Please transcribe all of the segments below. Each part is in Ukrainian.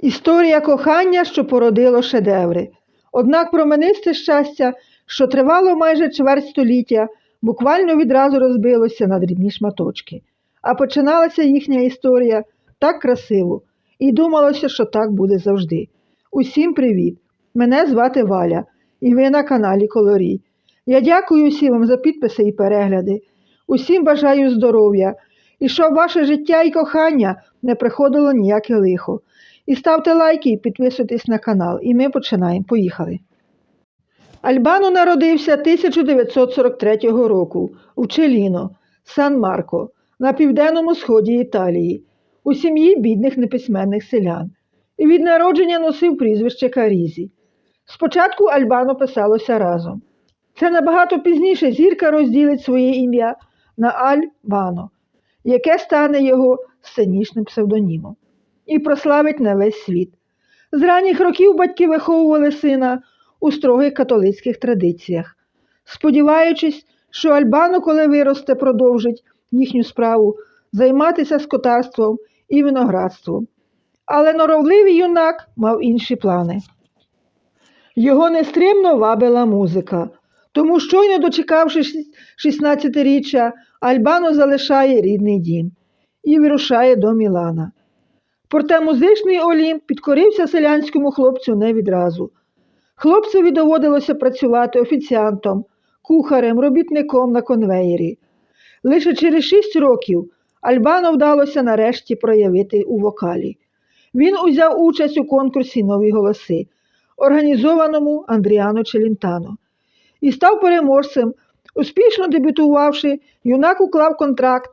Історія кохання, що породило шедеври. Однак променисте щастя, що тривало майже чверть століття, буквально відразу розбилося на дрібні шматочки. А починалася їхня історія так красиво, і думалося, що так буде завжди. Усім привіт! Мене звати Валя, і ви на каналі Колорій. Я дякую всім вам за підписи і перегляди. Усім бажаю здоров'я і щоб ваше життя і кохання не приходило ніяке лихо. І ставте лайки і підписуйтесь на канал. І ми починаємо. Поїхали. Альбано народився 1943 року у Челіно, Сан-Марко, на південному сході Італії, у сім'ї бідних неписьменних селян. І від народження носив прізвище Карізі. Спочатку Альбано писалося разом. Це набагато пізніше зірка розділить своє ім'я на Аль-Бано, яке стане його сценічним псевдонімом, і прославить на весь світ. З ранніх років батьки виховували сина у строгих католицьких традиціях, сподіваючись, що Альбано, коли виросте, продовжить їхню справу займатися скотарством і виноградством. Але норовливий юнак мав інші плани. Його нестримно вабила музика, тому щойно дочекавшись 16-річчя, Альбано залишає рідний дім і вирушає до Мілана. Проте музичний Олімп підкорився селянському хлопцю не відразу. Хлопцеві доводилося працювати офіціантом, кухарем, робітником на конвеєрі. Лише через шість років Альбано вдалося нарешті проявити у вокалі. Він узяв участь у конкурсі Нові голоси, організованому Андріано Челінтано, і став переможцем. Успішно дебютувавши, юнак уклав контракт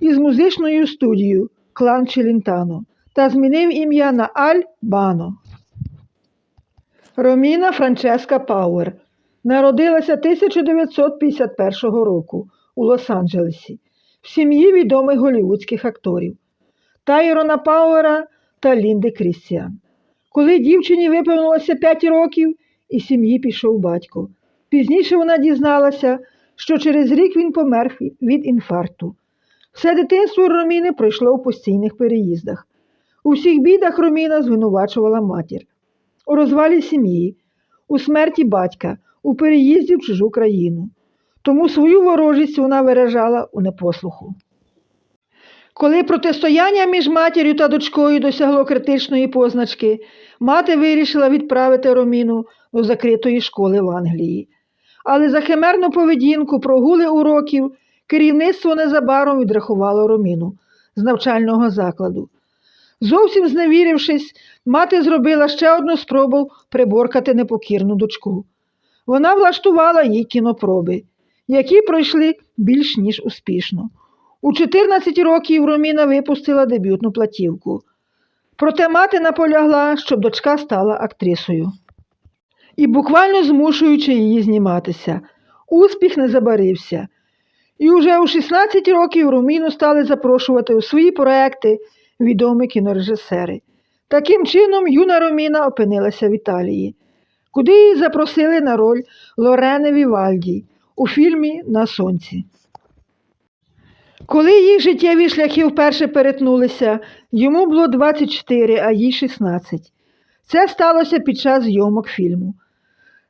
із музичною студією Клан Челінтано та змінив ім'я на Аль Бано. Роміна Франческа Пауер народилася 1951 року у Лос-Анджелесі в сім'ї відомих голівудських акторів Тайрона Пауера та Лінди Крістіан. Коли дівчині виповнилося 5 років, із сім'ї пішов батько. Пізніше вона дізналася, що через рік він помер від інфаркту. Все дитинство Роміни пройшло у постійних переїздах. У всіх бідах Роміна звинувачувала матір, у розвалі сім'ї, у смерті батька, у переїзді в чужу країну. Тому свою ворожість вона виражала у непослуху. Коли протистояння між матір'ю та дочкою досягло критичної позначки, мати вирішила відправити Роміну до закритої школи в Англії. Але за химерну поведінку, прогули уроків, керівництво незабаром відрахувало Роміну з навчального закладу. Зовсім зневірившись, мати зробила ще одну спробу приборкати непокірну дочку. Вона влаштувала їй кінопроби, які пройшли більш ніж успішно. У 14 років Роміна випустила дебютну платівку. Проте мати наполягла, щоб дочка стала актрисою. І буквально змушуючи її зніматися. Успіх не забарився. І уже у 16 років Роміну стали запрошувати у свої проекти відомі кінорежисери. Таким чином, юна Роміна опинилася в Італії, куди її запросили на роль Лорени Вівальді у фільмі На сонці. Коли їх життєві шляхи вперше перетнулися, йому було 24, а їй 16. Це сталося під час зйомок фільму.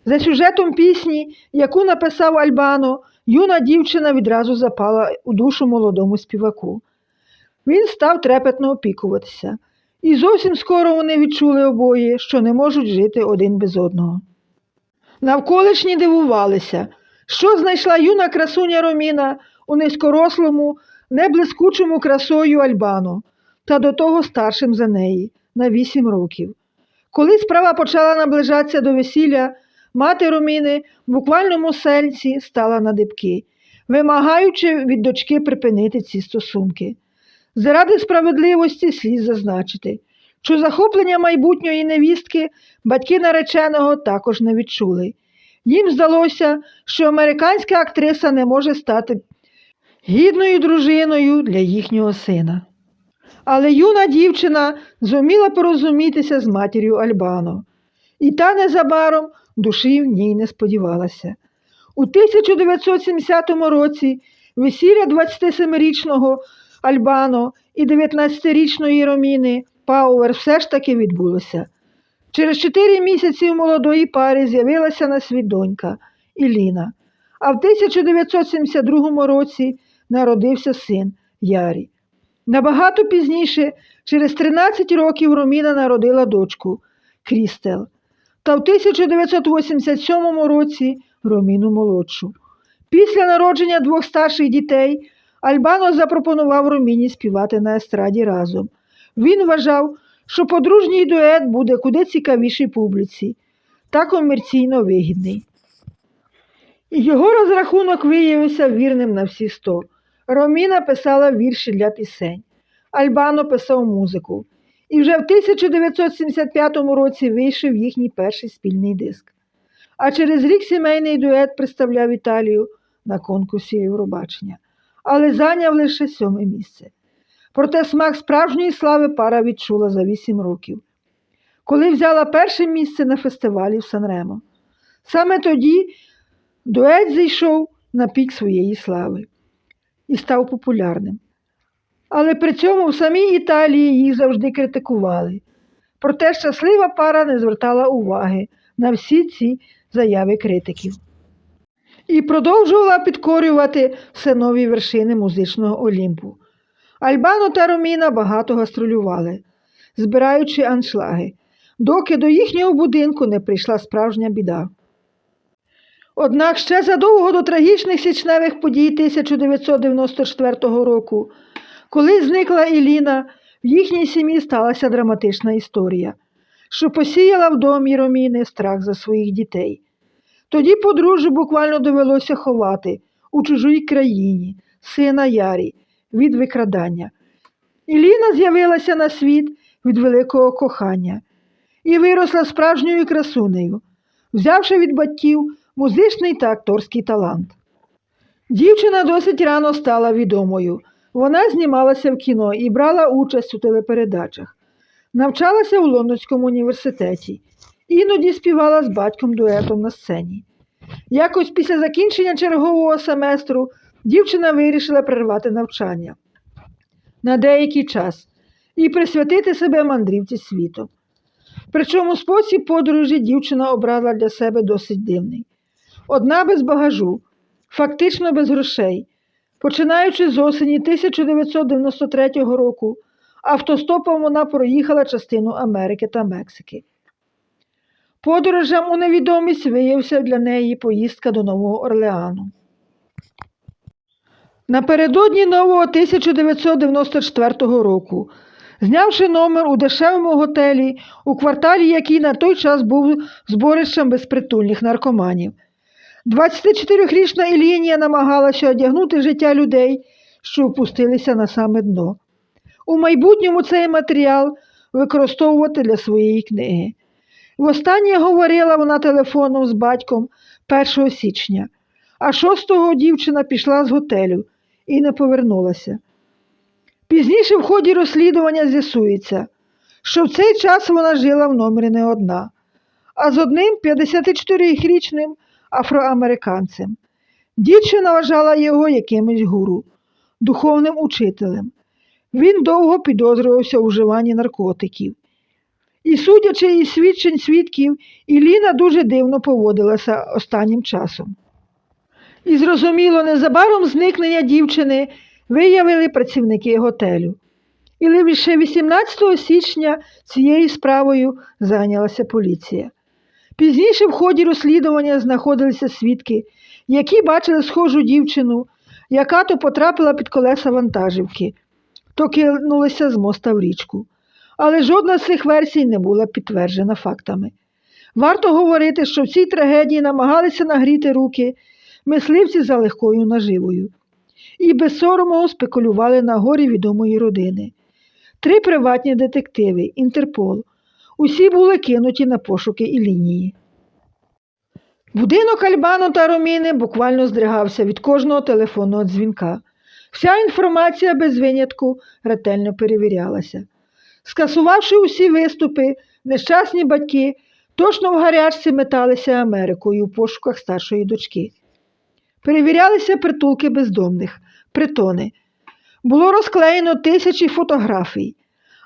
За сюжетом пісні, яку написав Альбано, юна дівчина відразу запала у душу молодому співаку. Він став трепетно опікуватися, і зовсім скоро вони відчули обоє, що не можуть жити один без одного. Навколишні дивувалися, що знайшла юна красуня Роміна у низькорослому, неблискучому красою Альбано, та до того старшим за неї на вісім років. Коли справа почала наближатися до весілля, мати Роміни в буквальному сенсі стала на дибки, вимагаючи від дочки припинити ці стосунки. Заради справедливості слід зазначити, що захоплення майбутньої невістки батьки нареченого також не відчули. Їм здалося, що американська актриса не може стати гідною дружиною для їхнього сина. Але юна дівчина зуміла порозумітися з матір'ю Альбано, і та незабаром душі в ній не сподівалася. У 1970 році весілля 27-річного Альбано і 19-річної Роміни Пауер все ж таки відбулося. Через чотири місяці у молодої пари з'явилася на світ донька Іліна, а в 1972 році народився син Ярі. Набагато пізніше, через 13 років, Роміна народила дочку Крістел, та в 1987 році Роміну молодшу. Після народження двох старших дітей Альбано запропонував Роміні співати на естраді разом. Він вважав, що подружній дует буде куди цікавіший публіці та комерційно вигідний. Його розрахунок виявився вірним на всі сто. Роміна писала вірші для пісень, Альбано писав музику. І вже в 1975 році вийшов їхній перший спільний диск. А через рік сімейний дует представляв Італію на конкурсі Євробачення, але зайняв лише сьоме місце. Проте смак справжньої слави пара відчула за вісім років, коли взяла перше місце на фестивалі в Санремо. Саме тоді дует зійшов на пік своєї слави і став популярним. Але при цьому в самій Італії їх завжди критикували. Проте щаслива пара не звертала уваги на всі ці заяви критиків і продовжувала підкорювати все нові вершини музичного Олімпу. Альбано та Роміна багато гастролювали, збираючи аншлаги, доки до їхнього будинку не прийшла справжня біда. Однак ще задовго до трагічних січневих подій 1994 року, коли зникла Іліна, в їхній сім'ї сталася драматична історія, що посіяла в домі Роміни страх за своїх дітей. Тоді подружжю буквально довелося ховати у чужій країні сина Ярі від викрадання. Іліна з'явилася на світ від великого кохання і виросла справжньою красунею, взявши від батьків музичний та акторський талант. Дівчина досить рано стала відомою. Вона знімалася в кіно і брала участь у телепередачах, навчалася у Лондонському університеті, іноді співала з батьком дуетом на сцені. Якось після закінчення чергового семестру дівчина вирішила перервати навчання на деякий час і присвятити себе мандрівці світом. Причому спосіб подорожі дівчина обрала для себе досить дивний. Одна без багажу, фактично без грошей, починаючи з осені 1993 року, автостопом вона проїхала частину Америки та Мексики. Подорожам у невідомість виявився для неї поїздка до Нового Орлеану. Напередодні нового 1994 року, знявши номер у дешевому готелі, у кварталі, який на той час був зборищем безпритульних наркоманів. 24-річна Ілінія намагалася одягнути життя людей, що опустилися на саме дно. У майбутньому цей матеріал використовувати для своєї книги. Востаннє говорила вона телефоном з батьком 1 січня, а 6-го дівчина пішла з готелю і не повернулася. Пізніше в ході розслідування з'ясується, що в цей час вона жила в номері не одна, а з одним 54-річним афроамериканцем. Дівчина вважала його якимось гуру, духовним учителем. Він довго підозрювався у вживанні наркотиків. І, судячи із свідчень свідків, Іліна дуже дивно поводилася останнім часом. І, зрозуміло, незабаром зникнення дівчини виявили працівники готелю. І лише 18 січня цією справою зайнялася поліція. Пізніше в ході розслідування знаходилися свідки, які бачили схожу дівчину, яка то потрапила під колеса вантажівки, то кинулася з моста в річку. Але жодна з цих версій не була підтверджена фактами. Варто говорити, що в цій трагедії намагалися нагріти руки мисливці за легкою наживою і без сорому спекулювали на горі відомої родини. Три приватні детективи, Інтерпол. Усі були кинуті на пошуки і лінії. Будинок Альбану та Роміни буквально здригався від кожного телефонного дзвінка. Вся інформація без винятку ретельно перевірялася. Скасувавши усі виступи, нещасні батьки точно в гарячці металися Америкою у пошуках старшої дочки. Перевірялися притулки бездомних, притони. Було розклеєно тисячі фотографій,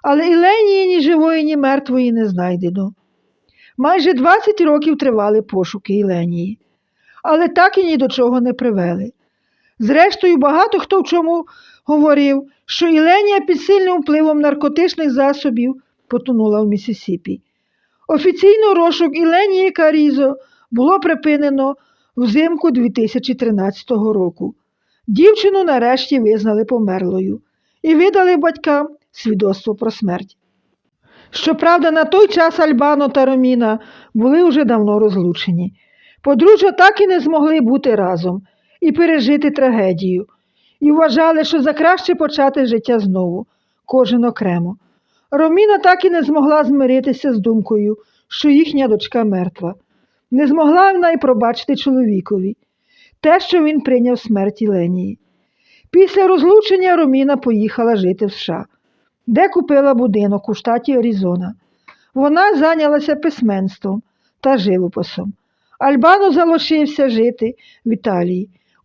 але і Ленії ні живої, ні мертвої не знайдено. Майже 20 років тривали пошуки Іленії, але так і ні до чого не привели. Зрештою, багато хто в чому говорив, що Іленія під сильним впливом наркотичних засобів потонула в Місісіпі. Офіційно розшук Іленії Карізо було припинено взимку 2013 року. Дівчину нарешті визнали померлою і видали батькам свідоцтво про смерть. Щоправда, на той час Альбано та Роміна були вже давно розлучені. Подружжя так і не змогли бути разом і пережити трагедію, і вважали, що за краще почати життя знову, кожен окремо. Роміна так і не змогла змиритися з думкою, що їхня дочка мертва. Не змогла вона й пробачити чоловікові те, що він прийняв смерть Ленії. Після розлучення Роміна поїхала жити в США, де купила будинок у штаті Аризона. Вона зайнялася письменством та живописом. Альбано залишився жити в Італії.